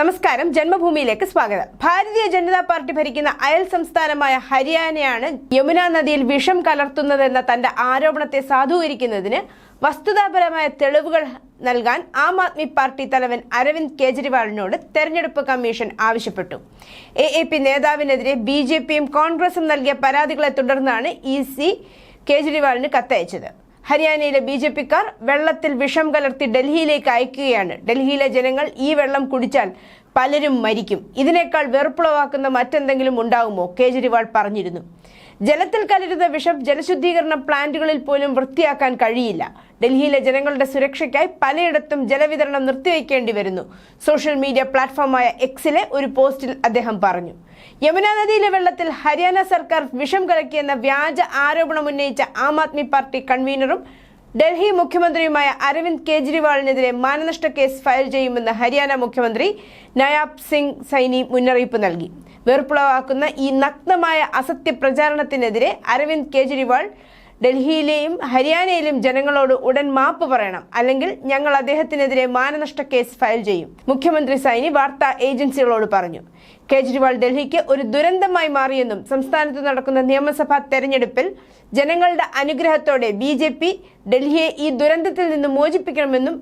നമസ്കാരം ജന്മഭൂമിയിലേക്ക് സ്വാഗതം. ഭാരതീയ ജനതാ പാർട്ടി ഭരിക്കുന്ന അയൽ സംസ്ഥാനമായ ഹരിയാനയാണ് യമുന നദിയിൽ വിഷം കലർത്തുന്നതെന്ന തന്റെ ആരോപണത്തെ സാധൂകരിക്കുന്നതിന് വസ്തുതാപരമായ തെളിവുകൾ നൽകാൻ ആം ആദ്മി പാർട്ടി തലവൻ അരവിന്ദ് കേജ്രിവാളിനോട് തെരഞ്ഞെടുപ്പ് കമ്മീഷൻ ആവശ്യപ്പെട്ടു. എ എ പി നേതാവിനെതിരെ ബി ജെ പിയും കോൺഗ്രസും നൽകിയ പരാതികളെ തുടർന്നാണ് ഇ സി കേജ്രിവാളിന് കത്തയച്ചത്. ഹരിയാനയിലെ ബി ജെ പിക്കാർ വെള്ളത്തിൽ വിഷം കലർത്തി ഡൽഹിയിലേക്ക് അയക്കുകയാണ്. ഡൽഹിയിലെ ജനങ്ങൾ ഈ വെള്ളം കുടിച്ചാൽ പലരും മരിക്കും. ഇതിനേക്കാൾ വെറുപ്പുളവാക്കുന്ന മറ്റെന്തെങ്കിലും ഉണ്ടാകുമോ കേജ്രിവാൾ പറഞ്ഞിരുന്നു. ജലത്തിൽ കലരുന്ന വിഷം ജലശുദ്ധീകരണ പ്ലാന്റുകളിൽ പോലും വൃത്തിയാക്കാൻ കഴിയില്ല. ഡൽഹിയിലെ ജനങ്ങളുടെ സുരക്ഷയ്ക്കായി പലയിടത്തും ജലവിതരണം നിർത്തിവെക്കേണ്ടി വരുന്നു. സോഷ്യൽ മീഡിയ പ്ലാറ്റ്ഫോമായ എക്സിലെ ഒരു പോസ്റ്റിൽ അദ്ദേഹം പറഞ്ഞു. യമുന നദിയിലെ വെള്ളത്തിൽ ഹരിയാന സർക്കാർ വിഷം കലക്കിയെന്ന വ്യാജ ആരോപണം ഉന്നയിച്ച ആം ആദ്മി പാർട്ടി കൺവീനറും ഡൽഹി മുഖ്യമന്ത്രിയുമായ അരവിന്ദ് കെജ്രിവാളിനെതിരെ മാനനഷ്ട കേസ് ഫയൽ ചെയ്യുമെന്ന് ഹരിയാന മുഖ്യമന്ത്രി നയാബ് സിംഗ് സൈനി മുന്നറിയിപ്പ് നൽകി. വെറുപ്പുളവാക്കുന്ന ഈ നഗ്നമായ അസത്യ പ്രചാരണത്തിനെതിരെ അരവിന്ദ് കെജ്രിവാൾ ഡൽഹിയിലെയും ഹരിയാനയിലും ജനങ്ങളോട് ഉടൻ മാപ്പ് പറയണം. അല്ലെങ്കിൽ ഞങ്ങൾ അദ്ദേഹത്തിനെതിരെ മാനനഷ്ട കേസ് ഫയൽ ചെയ്യും. മുഖ്യമന്ത്രി സൈനി വാർത്താ ഏജൻസികളോട് പറഞ്ഞു. കേജ്രിവാൾ ഡൽഹിക്ക് ഒരു ദുരന്തമായി മാറിയെന്നും സംസ്ഥാനത്ത് നടക്കുന്ന നിയമസഭാ തെരഞ്ഞെടുപ്പിൽ ജനങ്ങളുടെ അനുഗ്രഹത്തോടെ ബി ഡൽഹിയെ ഈ ദുരന്തത്തിൽ നിന്ന് മോചിപ്പിക്കണമെന്നും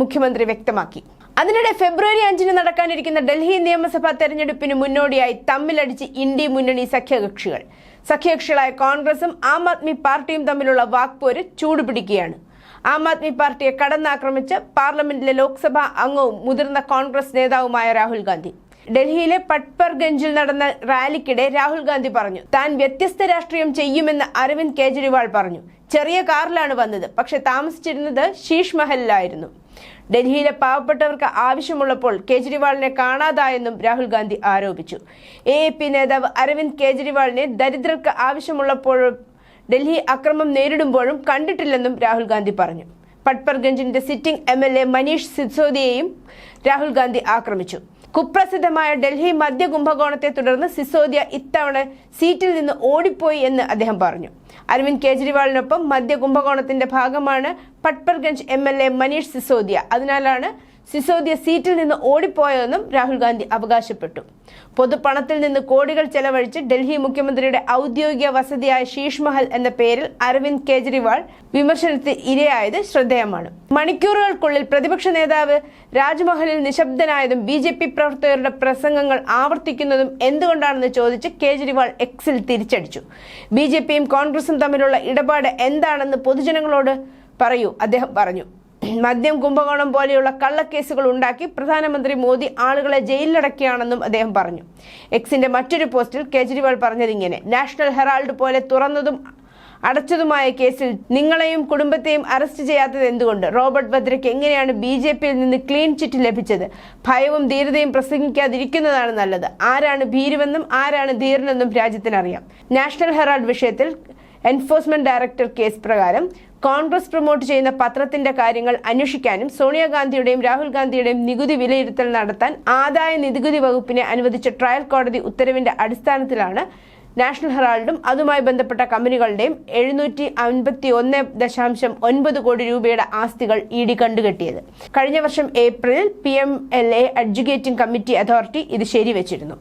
മുഖ്യമന്ത്രി വ്യക്തമാക്കി. അതിനിടെ ഫെബ്രുവരി അഞ്ചിന് നടക്കാനിരിക്കുന്ന ഡൽഹി നിയമസഭാ തെരഞ്ഞെടുപ്പിന് മുന്നോടിയായി തമ്മിലടിച്ച് ഇന്ത്യ മുന്നണി സഖ്യകക്ഷികൾ. സഖ്യകക്ഷികളായ കോൺഗ്രസും ആം ആദ്മി പാർട്ടിയും തമ്മിലുള്ള വാക്പോര് ചൂടുപിടിക്കുകയാണ്. ആം ആദ്മി പാർട്ടിയെ കടന്നാക്രമിച്ച് പാർലമെന്റിലെ ലോക്സഭാ അംഗവും മുതിർന്ന കോൺഗ്രസ് നേതാവുമായ രാഹുൽ ഗാന്ധി. ഡൽഹിയിലെ പട്പർഗഞ്ചിൽ നടന്ന റാലിക്കിടെ രാഹുൽ ഗാന്ധി പറഞ്ഞു താൻ വ്യത്യസ്ത രാഷ്ട്രീയം ചെയ്യുമെന്ന് അരവിന്ദ് കേജ്രിവാൾ പറഞ്ഞു. ചെറിയ കാറിലാണ് വന്നത് പക്ഷെ താമസിച്ചിരുന്നത് ശീഷ് മഹലിലായിരുന്നു. ഡൽഹിയിലെ പാവപ്പെട്ടവർക്ക് ആവശ്യമുള്ളപ്പോൾ കേജ്രിവാളിനെ കാണാതായെന്നും രാഹുൽ ഗാന്ധി ആരോപിച്ചു. എ പി നേതാവ് അരവിന്ദ് കേജ്രിവാളിനെ ദരിദ്രർക്ക് ആവശ്യമുള്ളപ്പോഴും ഡൽഹി അക്രമം നേരിടുമ്പോഴും കണ്ടിട്ടില്ലെന്നും രാഹുൽ ഗാന്ധി പറഞ്ഞു. പട്പർഗഞ്ചിന്റെ sitting M L A Manish സിസോദിയെയും Rahul Gandhi ആക്രമിച്ചു. കുപ്രസിദ്ധമായ ഡൽഹി മധ്യ കുംഭകോണത്തെ തുടർന്ന് സിസോദിയ ഇത്തവണ സീറ്റിൽ നിന്ന് ഓടിപ്പോയി എന്ന് അദ്ദേഹം പറഞ്ഞു. അരവിന്ദ് കെജ്രിവാളിനൊപ്പം മധ്യ കുംഭകോണത്തിന്റെ ഭാഗമാണ് Patparganj M L A Manish Sisodia. അതിനാലാണ് സിസോദിയ സീറ്റിൽ നിന്ന് ഓടിപ്പോയതെന്നും രാഹുൽ ഗാന്ധി അവകാശപ്പെട്ടു. പൊതുപണത്തിൽ നിന്ന് കോടികൾ ചെലവഴിച്ച് ഡൽഹി മുഖ്യമന്ത്രിയുടെ ഔദ്യോഗിക വസതിയായ ശീഷ്മഹൽ എന്ന പേരിൽ അരവിന്ദ് കെജ്രിവാൾ വിമർശനത്തിന് ഇരയായത് ശ്രദ്ധേയമാണ്. മണിക്കൂറുകൾക്കുള്ളിൽ പ്രതിപക്ഷ നേതാവ് രാജ്മഹലിൽ നിശബ്ദനായതും ബി ജെ പി പ്രവർത്തകരുടെ പ്രസംഗങ്ങൾ ആവർത്തിക്കുന്നതും എന്തുകൊണ്ടാണെന്ന് ചോദിച്ച് കേജ്രിവാൾ എക്സിൽ തിരിച്ചടിച്ചു. ബി ജെ പിയും കോൺഗ്രസും തമ്മിലുള്ള ഇടപാട് എന്താണെന്ന് പൊതുജനങ്ങളോട് പറയൂ അദ്ദേഹം പറഞ്ഞു. മദ്യം കുംഭകോണം പോലെയുള്ള കള്ളക്കേസുകൾ ഉണ്ടാക്കി പ്രധാനമന്ത്രി മോദി ആളുകളെ ജയിലിലടക്കിയാണെന്നും അദ്ദേഹം പറഞ്ഞു. എക്സിന്റെ മറ്റൊരു പോസ്റ്റിൽ കേജ്രിവാൾ പറഞ്ഞതിങ്ങനെ നാഷണൽ ഹെറാൾഡ് പോലെ തുറന്നതും അടച്ചതുമായ കേസിൽ നിങ്ങളെയും കുടുംബത്തെയും അറസ്റ്റ് ചെയ്യാത്തത് എന്തുകൊണ്ട്? റോബർട്ട് ഭദ്രയ്ക്ക് എങ്ങനെയാണ് ബി ജെ പിയിൽ നിന്ന് ക്ലീൻ ചിറ്റ് ലഭിച്ചത്? ഭയവും ധീരതയും പ്രസംഗിക്കാതിരിക്കുന്നതാണ് നല്ലത്. ആരാണ് ഭീരുവെന്നും ആരാണ് ധീരനെന്നും രാജ്യത്തിനറിയാം. നാഷണൽ ഹെറാൾഡ് വിഷയത്തിൽ എൻഫോഴ്സ്മെന്റ് ഡയറക്ടർ കേസ് പ്രകാരം കോൺഗ്രസ് പ്രൊമോട്ട് ചെയ്യുന്ന പത്രത്തിന്റെ കാര്യങ്ങൾ അന്വേഷിക്കാനും സോണിയാഗാന്ധിയുടെയും രാഹുൽ ഗാന്ധിയുടെയും നികുതി വിലയിരുത്തൽ നടത്താൻ ആദായ നികുതി വകുപ്പിനെ അനുവദിച്ച ട്രയൽ കോടതി ഉത്തരവിന്റെ അടിസ്ഥാനത്തിലാണ് നാഷണൽ ഹെറാൾഡും അതുമായി ബന്ധപ്പെട്ട കമ്പനികളുടെയും എഴുന്നൂറ്റി അൻപത്തി ഒന്ന് ദശാംശം ഒൻപത് കോടി രൂപയുടെ ആസ്തികൾ ഇ ഡി കണ്ടുകെട്ടിയത്. കഴിഞ്ഞ വർഷം ഏപ്രിലിൽ P M L A adjudicating committee authority ഇത് ശരിവച്ചിരുന്നു.